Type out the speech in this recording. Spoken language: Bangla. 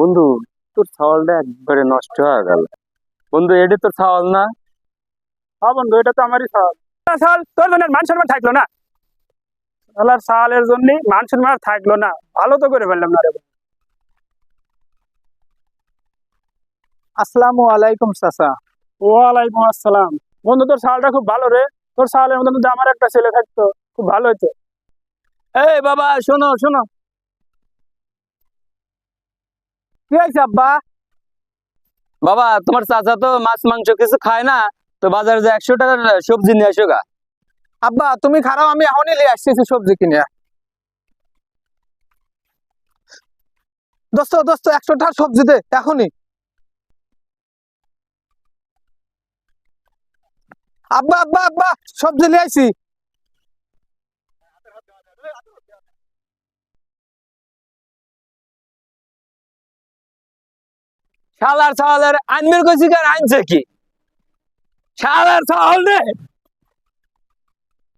বন্ধু তোর ছাওয়ালটা একবারে নষ্ট হয়ে গেল। বন্ধু এটি তোর ছাওয়াল না? হ্যাঁ বন্ধু এটা তো আমারই সাল তোর জন্য মান সম্মান থাকল না। আল্লাহর সালের জন্য মান সম্মান থাকল না। ভালো তো করে ফেললাম না রে আসসালামু আলাইকুম চাচা। ওয়ালাইকুম আসসালাম। বন্ধু তোর সালটা খুব ভালো রে। তোর সালের মধ্যে আমার একটা ছেলে থাকতো। খুব ভালো হতো এই বাবা শোনো শোনো। কি হয়েছে আব্বা? বাবা তোমার চাচা তো মাছ মাংস কিছু খায় না তো বাজারে যে একশো টাকার সবজি নিয়ে আসো গা। আব্বা তুমি খারাপ আমি এখনই নিয়ে আসতেছি সবজি কিনে। দোস্ত দোস্ত একশো টাকার সবজি দে এখনই। আব্বা আব্বা আব্বা সবজি নিয়ে আইছি। শালার ছাওয়ালের আনবির কইছি কার? আনছে কি? শালার ছাওয়াল রে